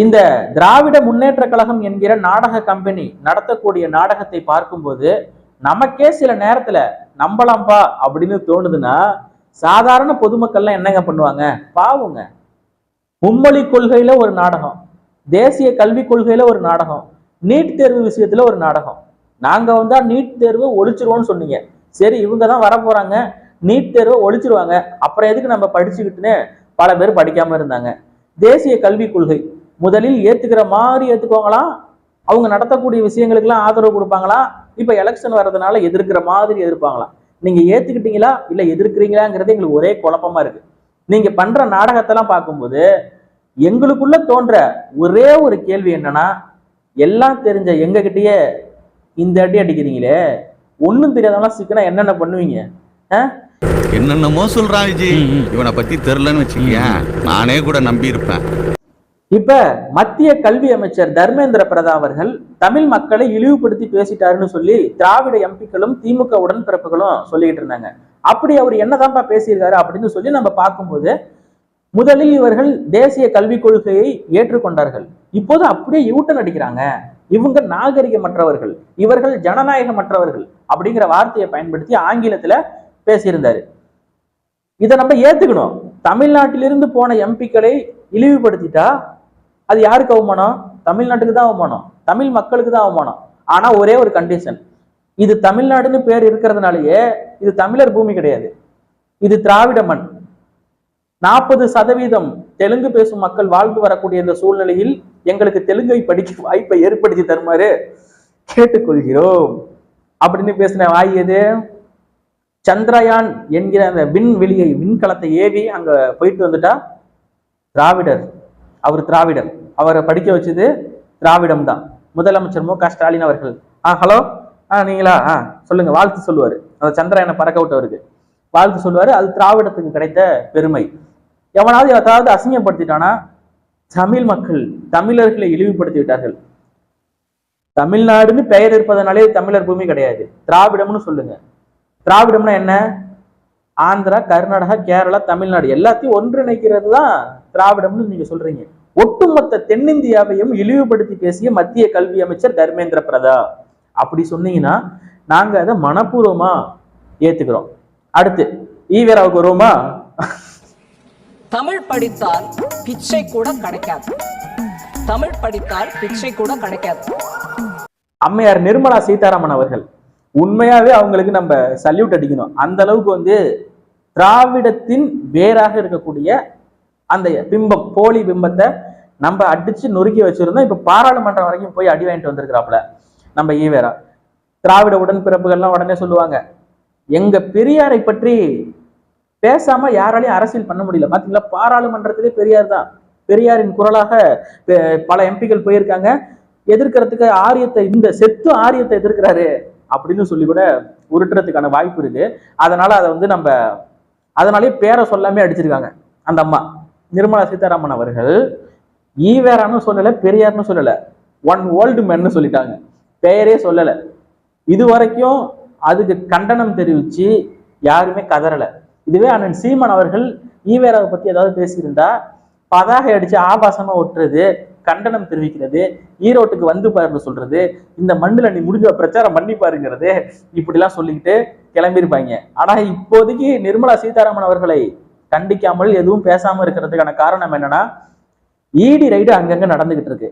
இந்த திராவிட முன்னேற்ற கழகம் என்கிற நாடக கம்பெனி நடத்தக்கூடிய நாடகத்தை பார்க்கும்போது நமக்கே சில நேரத்துல நம்பலாம்பா அப்படின்னு தோணுதுன்னா சாதாரண பொதுமக்கள்லாம் என்னங்க பண்ணுவாங்க? பாவுங்க. மும்மொழி கொள்கையில ஒரு நாடகம் தேசிய கல்விக் கொள்கையில ஒரு நாடகம் நீட் தேர்வு விஷயத்துல ஒரு நாடகம். நாங்க வந்தா நீட் தேர்வு ஒழிச்சிருவோம்னு சொன்னீங்க. சரி இவங்க தான் வர போறாங்க. நீட் தேர்வை ஒழிச்சிருவாங்க. அப்புறம் எதுக்கு நம்ம படிச்சுக்கிட்டுன்னு பல பேர் படிக்காம இருந்தாங்க. தேசிய கல்விக் கொள்கை. முதலில் ஏத்துக்கிற மாதிரி ஏத்துக்குவாங்களாம் அவங்க நடத்தக்கூடிய விஷயங்களுக்கெல்லாம் ஆதரவு கொடுப்பாங்களா? இப்ப எலெக்ஷன் வர்றதுனால எதிர்க்கிற மாதிரி எதிர்ப்பாங்களாம் நீங்க ஏத்துக்கிட்டீங்களா? இல்ல எதிர்க்கிறீங்களாங்கிறது எங்களுக்கு ஒரே குழப்பமா இருக்கு. நீங்க பண்ற நாடகத்தெல்லாம் பார்க்கும்போது எங்களுக்குள்ள தோன்ற ஒரே ஒரு கேள்வி என்னன்னா எல்லாம் தெரிஞ்ச எங்ககிட்டயே இந்த அடி அடிக்கிறீங்களே ஒண்ணும் தெரியாதவங்க சிக்கனா என்னென்ன பண்ணுவீங்க? ஆ? என்னென்னமோ சொல்றான் விஜய். இவனை பத்தி தெரிலன்னு வச்சுக்கேன் நானே கூட நம்பி இருப்பேன் இப்ப மத்திய கல்வி அமைச்சர் தர்மேந்திர பிரதான் அவர்கள் தமிழ் மக்களை இழிவுபடுத்தி பேசிட்டாருன்னு சொல்லி திராவிட எம்பிக்களும் திமுக உடன்பிறப்புகளும் சொல்லிட்டு இருந்தாங்க. அப்படி அவர் என்னதான்ப்பா பேசியிருக்காரு அப்படின்னு சொல்லி நம்ம பார்க்கும்போது முதலில் இவர்கள் தேசிய கல்விக் கொள்கையை ஏற்றுக்கொண்டார்கள். இப்போது அப்படியே யூட்டன் அடிக்கிறாங்க. இவங்க நாகரிகமற்றவர்கள் இவர்கள் ஜனநாயகமற்றவர்கள் அப்படிங்கிற வார்த்தையை பயன்படுத்தி ஆங்கிலத்துல பேசியிருந்தாரு. இதை நம்ம ஏத்துக்கணும். தமிழ்நாட்டிலிருந்து போன எம்பிக்களை இழிவுபடுத்திட்டா அது யாருக்கு அவமானம்? தமிழ்நாட்டுக்கு தான் அவமானம். தமிழ் மக்களுக்கு தான் அவமானம். ஆனா ஒரே ஒரு கண்டிஷன் இது தமிழ்நாடுன்னு பேர் இருக்கிறதுனாலயே இது தமிழர் பூமி கிடையாது. இது திராவிட மண். நாற்பது சதவீதம் தெலுங்கு பேசும் மக்கள் வாழ்ந்து வரக்கூடிய இந்த சூழ்நிலையில் எங்களுக்கு தெலுங்கை படிக்க வாய்ப்பை ஏற்படுத்தி தருமாறு கேட்டுக்கொள்கிறோம். அப்படின்னு பேசின வாய் எது? சந்திரயான் என்கிற அந்த விண்வெளியை விண்கலத்தை ஏவி அங்க போயிட்டு வந்துட்டா திராவிடர். அவர் திராவிடர். அவரை படிக்க வச்சது திராவிடம் தான் முதலமைச்சர் மு க. ஸ்டாலின் அவர்கள். ஆ ஹலோ? ஆ நீங்களா? ஆ சொல்லுங்க வாழ்த்து சொல்லுவார். அந்த சந்திராயனை பறக்க விட்டவருக்கு. வாழ்த்து சொல்லுவார் அது திராவிடத்துக்கு கிடைத்த பெருமை. எவனாவது ஏதாவது அசிங்கப்படுத்திட்டானா? தமிழ் மக்கள் தமிழர்களை இழிவுபடுத்தி விட்டார்கள் தமிழ்நாடுன்னு பெயர் இருப்பதனாலே தமிழர் பூமி கிடையாது. திராவிடம்னு சொல்லுங்க. திராவிடம்னா என்ன? ஆந்திரா கர்நாடகா கேரளா தமிழ்நாடு எல்லாத்தையும் ஒன்றிணைக்கிறது தான் திராவிடம்னு நீங்க சொல்றீங்க. ஒட்டுமொத்த தென்னிந்தியாவையும் இழிவுபடுத்தி பேசிய மத்திய கல்வி அமைச்சர் தர்மேந்திர பிரதா. அப்படி சொன்னீங்கன்னா நாங்க அதை மனப்பூர்வமா ஏத்துக்கிறோம். அடுத்து ஈவேராவுக்கு வருவோமா? தமிழ் படித்தால் பிச்சை கூட கிடைக்காது. தமிழ் படித்தால் பிச்சை கூட கிடைக்காது. அம்மையார் நிர்மலா சீதாராமன் அவர்கள் உண்மையாவே அவங்களுக்கு நம்ம சல்யூட் அடிக்கணும். அந்த அளவுக்கு வந்து திராவிடத்தின் வேராக இருக்கக்கூடிய அந்த பிம்பம் போலி பிம்பத்தை நம்ம அடிச்சு நொறுக்கி வச்சிருந்தோம். இப்ப பாராளுமன்றம் வரைக்கும் போய் அடி வாங்கிட்டு வந்திருக்கிறாப்புல. நம்ம ஈவேரா. திராவிட உடன்பிறப்புகள்லாம் உடனே சொல்லுவாங்க. எங்க பெரியாரை பற்றி பேசாம யாராலையும் அரசியல் பண்ண முடியல. பாத்தீங்களா? பாராளுமன்றத்திலே பெரியார் தான். பெரியாரின் குரலாக பல எம்பிக்கள் போயிருக்காங்க. எதிர்க்கிறதுக்கு ஆரியத்தை இந்த செத்து ஆரியத்தை எதிர்க்கிறாரு அப்படின்னு சொல்லி கூட உருட்டுறதுக்கான வாய்ப்பு இருக்கு. அதனால அதை வந்து நம்ம அதனாலேயே பேரை சொல்லாமே அடிச்சிருக்காங்க. அந்த அம்மா. நிர்மலா சீதாராமன் அவர்கள். ஈவேரான்னு சொல்லலை பெரியார்னு சொல்லலை. ஒன் ஓல்டு மென்னு சொல்லிட்டாங்க. பெயரே சொல்லலை. இது வரைக்கும் அதுக்கு கண்டனம் தெரிவிச்சு யாருமே கதறலை. இதுவே அண்ணன் சீமான் அவர்கள் ஈவேராவை பத்தி ஏதாவது பேசியிருந்தா பதாகை அடிச்சு ஆபாசமா ஒட்டுறது கண்டனம் தெரிவிக்கிறது ஈரோட்டுக்கு வந்து பாருன்னு சொல்றது இந்த மண்ணில் நீ முடிஞ்ச பிரச்சாரம் பண்ணி பாருங்கிறது இப்படிலாம் சொல்லிக்கிட்டு கிளம்பியிருப்பாங்க. ஆனால் இப்போதைக்கு நிர்மலா சீதாராமன் அவர்களை கண்டிக்காமல் எதுவும் பேசாமல் இருக்கிறதுக்கான காரணம் என்னன்னா ஈடி ரைடு அங்கங்க நடந்துகிட்டு இருக்கு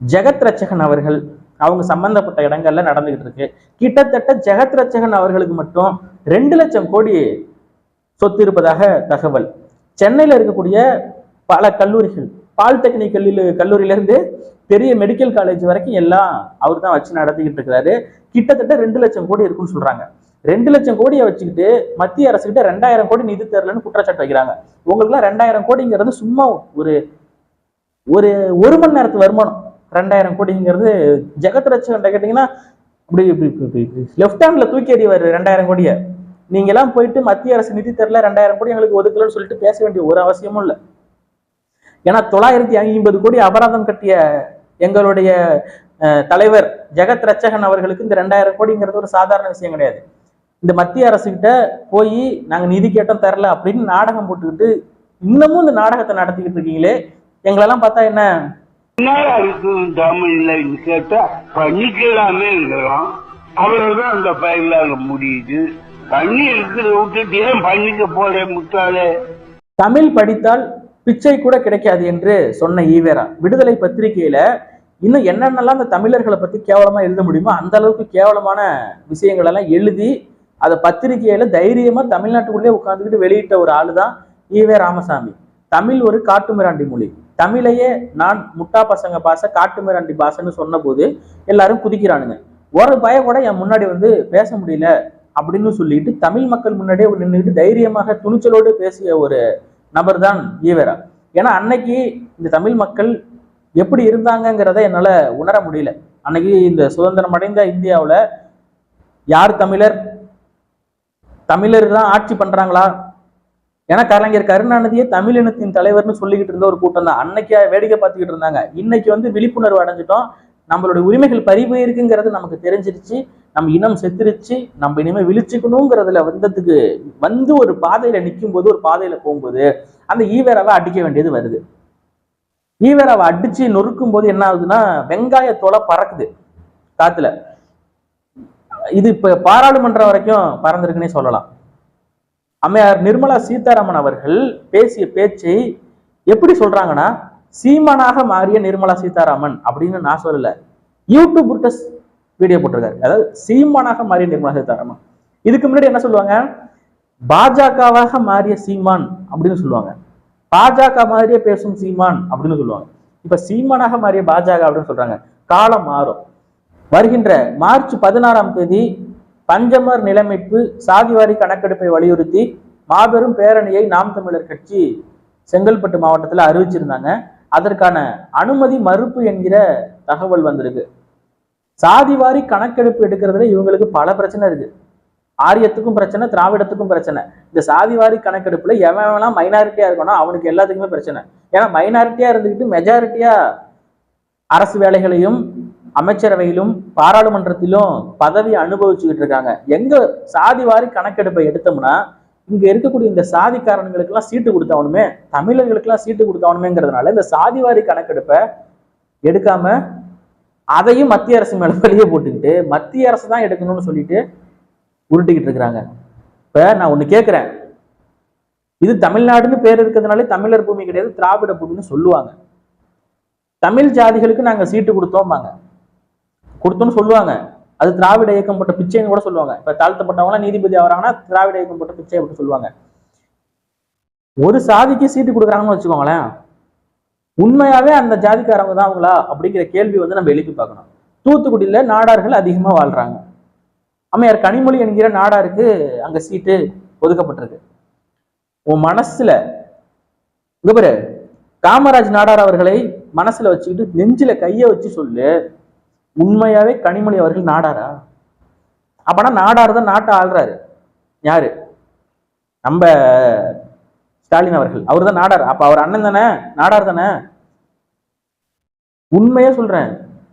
ஜெகத் ரட்சகன் அவர்கள் அவங்க சம்பந்தப்பட்ட இடங்கள்ல நடந்துகிட்டு இருக்கு கிட்டத்தட்ட ஜெகத் ரட்சகன் அவர்களுக்கு மட்டும் ரெண்டு லட்சம் கோடி சொத்து இருப்பதாக தகவல். சென்னையில இருக்கக்கூடிய பல கல்லூரிகள் பாலிடெக்னிக் கல்லூரி கல்லூரியிலேருந்து பெரிய மெடிக்கல் காலேஜ் வரைக்கும் எல்லாம் அவர் தான் வச்சு நடத்திக்கிட்டு இருக்கிறாரு கிட்டத்தட்ட ரெண்டு லட்சம் கோடி இருக்குன்னு சொல்றாங்க. ரெண்டு லட்சம் கோடியை வச்சுக்கிட்டு மத்திய அரசுகிட்ட ரெண்டாயிரம் கோடி நிதி தரலன்னு குற்றச்சாட்டு வைக்கிறாங்க. உங்களுக்குலாம் ரெண்டாயிரம் கோடிங்கிறது சும்மா ஒரு ஒரு ஒரு மணி நேரத்து வருமானம் ரெண்டாயிரம் கோடிங்கிறது ஜெகத் ரச்சகன் கேட்டீங்கன்னா இப்படி இப்படி லெஃப்ட் ஹேண்ட்ல தூக்கி எறிவாரு ரெண்டாயிரம் கோடியை. நீங்க எல்லாம் போயிட்டு மத்திய அரசு நிதி தரல ரெண்டாயிரம் கோடி எங்களுக்கு ஒதுக்கலன்னு சொல்லிட்டு பேச வேண்டிய ஒரு அவசியமும் இல்லை. ஏன்னா தொள்ளாயிரத்தி ஐம்பது கோடி அபராதம் கட்டிய எங்களுடைய தலைவர் ஜெகத் ரட்சகன் அவர்களுக்கு இந்த ரெண்டாயிரம் கோடிங்கிறது ஒரு சாதாரண விஷயம் கிடையாது. இந்த மத்திய அரசுகிட்ட போய் நாங்க நிதி கேட்டோம் தரல அப்படின்னு நாடகம் போட்டுக்கிட்டு இன்னமும் இந்த நாடகத்தை நடத்திக்கிட்டு இருக்கீங்களே எங்களெல்லாம் பார்த்தா என்ன? கேட்டா பண்ணிக்கலாமே அவ்வளவுதான் அந்த பயிலாக முடியுது. பண்ணி இருக்கிறத விட்டுட்டு ஏன் பண்ணிக்க போற முட்டாளே? தமிழ் படித்தால் பிச்சை கூட கிடைக்காது என்று சொன்ன ஈவேரா. விடுதலை பத்திரிகையில இன்னும் என்னென்னலாம் அந்த தமிழர்களை பத்தி கேவலமா எழுத முடியுமோ அந்த அளவுக்கு கேவலமான விஷயங்கள் எல்லாம் எழுதி அதை பத்திரிகையில தைரியமா தமிழ்நாட்டுக்குள்ளே உட்கார்ந்துக்கிட்டு வெளியிட்ட ஒரு ஆளு தான் ஈவே ராமசாமி. தமிழ் ஒரு காட்டுமிராண்டி மொழி. தமிழையே நான் முட்டா பசங்க பாச காட்டுமிராண்டி பாசன்னு சொன்னபோது எல்லாரும் குதிக்கிறானுங்க. ஒரு பய கூட என் முன்னாடி வந்து பேச முடியல அப்படின்னு சொல்லிட்டு தமிழ் மக்கள் முன்னாடியே நின்றுட்டு தைரியமாக துணிச்சலோடு பேசிய ஒரு நபர் தான் ஈவேரா. ஏன்னா அன்னைக்கு இந்த தமிழ் மக்கள் எப்படி இருந்தாங்கங்கிறத என்னால் உணர முடியல. அன்னைக்கு இந்த சுதந்திரம் அடைந்த இந்தியாவில் யார் தமிழர்? தமிழர் தான் ஆட்சி பண்ணுறாங்களா ஏன்னா கலைஞர் கருணாநிதியே தமிழினத்தின் தலைவர்னு சொல்லிக்கிட்டு இருந்த ஒரு கூட்டம் தான் அன்னைக்கு வேடிக்கை பார்த்துக்கிட்டு இருந்தாங்க. இன்னைக்கு வந்து விழிப்புணர்வு அடைஞ்சிட்டோம். நம்மளுடைய உரிமைகள் பறிபோயிருக்குங்கிறது நமக்கு தெரிஞ்சிருச்சு. நம்ம இனம் செத்துருச்சு. நம்ம இனிமே விழிச்சுக்கணுங்கிறதுல வந்ததுக்கு வந்து ஒரு பாதையில நிற்கும் போது ஒரு பாதையில போகும்போது அந்த ஈவேராவை அடிக்க வேண்டியது வருது. ஈவேராவை அடிச்சு நொறுக்கும் போது என்ன ஆகுதுன்னா வெங்காய தோலை பறக்குது காத்துல. இது இப்ப பாராளுமன்றம் வரைக்கும் பறந்திருக்குன்னே சொல்லலாம். அம்மையார் நிர்மலா சீதாராமன் அவர்கள் பேசிய பேச்சை எப்படி சொல்றாங்கன்னா சீமானாக மாறிய நிர்மலா சீதாராமன் அப்படின்னு நான் சொல்லல. யூடியூப் புட்டஸ் வீடியோ போட்டிருக்காரு. அதாவது சீமானாக மாறிய நிர்மலா சீதாராமன். இதுக்கு முன்னாடி என்ன சொல்லுவாங்க? பாஜகவாக மாறிய சீமான் அப்படின்னு சொல்லுவாங்க. பாஜக மாதிரியே பேசும் சீமான் அப்படின்னு சொல்லுவாங்க. இப்ப சீமானாக மாறிய பாஜக அப்படின்னு சொல்றாங்க. காலம் மாறும். வருகின்ற மார்ச் பதினாறாம் தேதி பஞ்சமர் நிலைமைப்பு சாதிவாரி கணக்கெடுப்பை வலியுறுத்தி மாபெரும் பேரணியை நாம் தமிழர் கட்சி செங்கல்பட்டு மாவட்டத்தில் அறிவிச்சிருந்தாங்க. அதற்கான அனுமதி மறுப்பு என்கிற தகவல் வந்திருக்கு. சாதிவாரி கணக்கெடுப்பு எடுக்கிறதுல இவங்களுக்கு பல பிரச்சனை இருக்கு. ஆரியத்துக்கும் பிரச்சனை திராவிடத்துக்கும் பிரச்சனை. இந்த சாதிவாரி கணக்கெடுப்புல எவன் எவன்லாம் மைனாரிட்டியா இருக்கணும் அவனுக்கு எல்லாத்துக்குமே பிரச்சனை. ஏன்னா மைனாரிட்டியா இருந்துக்கிட்டு மெஜாரிட்டியா அரசு வேலைகளையும் அமைச்சரவையிலும் பாராளுமன்றத்திலும் பதவி அனுபவிச்சுக்கிட்டு இருக்காங்க. எங்க சாதிவாரி கணக்கெடுப்பை எடுத்தோம்னா இங்க இருக்கக்கூடிய இந்த சாதிக்காரனுங்களுக்கெல்லாம் சீட்டு கொடுத்தவனுமே தமிழர்களுக்கெல்லாம் சீட்டு கொடுத்தவனுமேங்கிறதுனால இந்த சாதிவாரி கணக்கெடுப்பை எடுக்காம அதையும் மத்திய அரசு மேல வெளியே போட்டுக்கிட்டு மத்திய அரசு தான் எடுக்கணும்னு சொல்லிட்டு உருட்டிக்கிட்டு இருக்கிறாங்க. இப்ப நான் ஒண்ணு கேட்கிறேன் இது தமிழ்நாடுன்னு பேர் இருக்கிறதுனாலே தமிழர் பூமி கிடையாது திராவிட பூமின்னு சொல்லுவாங்க. தமிழ் ஜாதிகளுக்கு நாங்க சீட்டு கொடுத்தோம்பாங்க. கொடுத்தோன்னு சொல்லுவாங்க. அது திராவிட இயக்கம் போட்ட பிச்சைன்னு கூட சொல்லுவாங்க. இப்ப தாழ்த்தப்பட்டவங்களாம் நீதிபதி ஆகிறாங்கன்னா திராவிட இயக்கம் போட்ட பிச்சை அப்படின்னு சொல்லுவாங்க. ஒரு சாதிக்கு சீட்டு கொடுக்குறாங்கன்னு வச்சுக்கோங்களேன். உண்மையாவே அந்த ஜாதிக்காரங்க தான் அவங்களா? அப்படிங்கிற கேள்வி வந்து நம்ம எழுப்பி பார்க்கணும். தூத்துக்குடியில நாடார்கள் அதிகமா வாழ்றாங்க. அம்மையார் கனிமொழி என்கிற நாடாருக்கு அங்க சீட்டு ஒதுக்கப்பட்டிருக்கு. உன் மனசுல இங்க பாரு காமராஜ் நாடார் அவர்களை மனசுல வச்சுக்கிட்டு நெஞ்சில கைய வச்சு சொல்லு. உண்மையாவே கனிமொழி அவர்கள் நாடாரா? அப்பனா நாடார் தான் நாட்டை ஆள்றாரு. யாரு? நம்ம ஸ்டாலின் அவர்கள். அவர் தான் நாடார். அப்ப அவர் அண்ணன் தானே? நாடார் தானே? உண்மையா சொல்றேன்.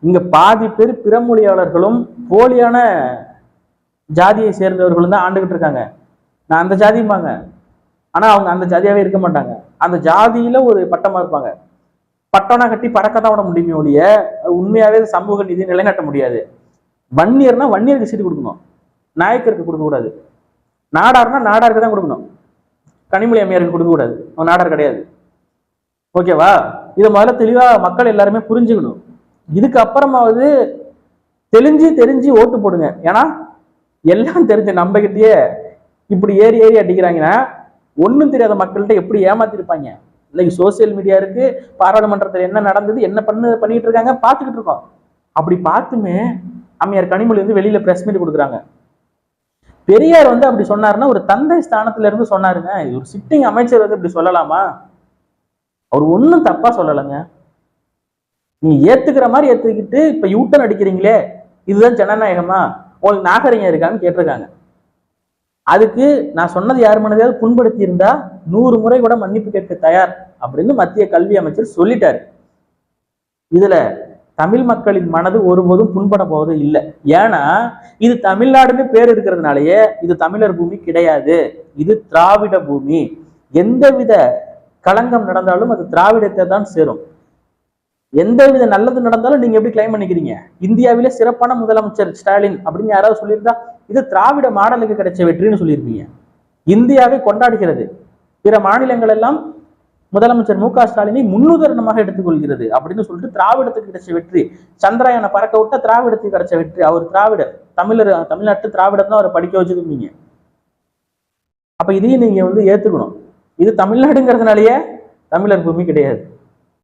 இங்க பாதி பேர் பிறமொழியாளர்களும் போலியான ஜாதியை சேர்ந்தவர்களும் தான் ஆண்டுகிட்டு இருக்காங்க. நான் அந்த ஜாதிம்பாங்க. ஆனா அவங்க அந்த ஜாதியாவே இருக்க மாட்டாங்க. அந்த ஜாதியில ஒரு பட்டமா இருப்பாங்க. பட்டம்னா கட்டி பறக்க தான் விட முடியுமே ஒழிய அது உண்மையாவே சமூக நீதி நிலைநாட்ட முடியாது. வன்னியர்னா வன்னியருக்கு சீட்டு கொடுக்கணும். நாயக்கருக்கு கொடுக்க கூடாது நாடார்னா நாடாருக்கு தான் கொடுக்கணும். கனிமொழி அம்மையாருக்கு கொடுக்க கூடாது அவன் நாடார் கிடையாது. ஓகேவா இதை முதல்ல தெளிவா மக்கள் எல்லாருமே புரிஞ்சுக்கணும். இதுக்கு அப்புறமாவது தெளிஞ்சு தெரிஞ்சு ஓட்டு போடுங்க. ஏன்னா எல்லாம் தெரிஞ்ச நம்பகிட்டயே இப்படி ஏறி ஏறி அடிக்கிறாங்கன்னா ஒன்றும் தெரியாத மக்கள்கிட்ட எப்படி ஏமாத்திருப்பாங்க? இன்னைக்கு சோசியல் மீடியா இருக்கு பாராளுமன்றத்தில் என்ன நடந்தது என்ன பண்ணு பண்ணிட்டு இருக்காங்க பார்த்துக்கிட்டு இருக்கோம். அப்படி பார்த்துமே அம்மையார் கனிமொழி வந்து வெளியில பிரஸ் மீட் கொடுக்குறாங்க. பெரியார் வந்து அப்படி சொன்னாருன்னா ஒரு தந்தை ஸ்தானத்துல இருந்து சொன்னாருங்க இது ஒரு சிட்டிங் அமைச்சர் வந்து இப்படி சொல்லலாமா? அவர் ஒன்றும் தப்பா சொல்லலைங்க. நீ ஏத்துக்கிற மாதிரி ஏத்துக்கிட்டு இப்ப யூட்டன் அடிக்கிறீங்களே இதுதான் ஜனநாயகமா? உங்களுக்கு நாகரிகம் இருக்கான்னு கேட்டிருக்காங்க. அதுக்கு நான் சொன்னது யார் மனதையாவது புண்படுத்தி இருந்தா நூறு முறை கூட மன்னிப்பு கேட்க தயார் அப்படின்னு மத்திய கல்வி அமைச்சர் சொல்லிட்டாரு. இதுல தமிழ் மக்களின் மனது ஒருபோதும் புண்பட போவது இல்லை. ஏன்னா இது தமிழ்நாடுன்னு பேர் இருக்கிறதுனாலயே இது தமிழர் பூமி கிடையாது. இது திராவிட பூமி. எந்தவித களங்கம் நடந்தாலும் அது திராவிடத்தை தான் சேரும். எந்த வித நல்லது நடந்தாலும் நீங்க எப்படி கிளைம் பண்ணிக்கிறீங்க? இந்தியாவிலே சிறப்பான முதலமைச்சர் ஸ்டாலின் அப்படின்னு யாராவது சொல்லியிருந்தா இது திராவிட மாடலுக்கு கிடைச்ச வெற்றின்னு சொல்லியிருப்பீங்க. இந்தியாவை கொண்டாடுகிறது. பிற மாநிலங்கள் எல்லாம் முதலமைச்சர் மு க ஸ்டாலினை முன்னுதாரணமாக எடுத்துக்கொள்கிறது அப்படின்னு சொல்லிட்டு திராவிடத்துக்கு கிடைச்ச வெற்றி. சந்திராயனை பறக்க விட்ட திராவிடத்துக்கு கிடைச்ச வெற்றி. அவர் திராவிடர். தமிழர் தமிழ்நாட்டு திராவிடம் தான் அவரை படிக்க வச்சுருந்தீங்க அப்ப இதையும் நீங்க வந்து ஏத்துக்கணும். இது தமிழ்நாடுங்கிறதுனாலயே தமிழர் பூமி கிடையாது.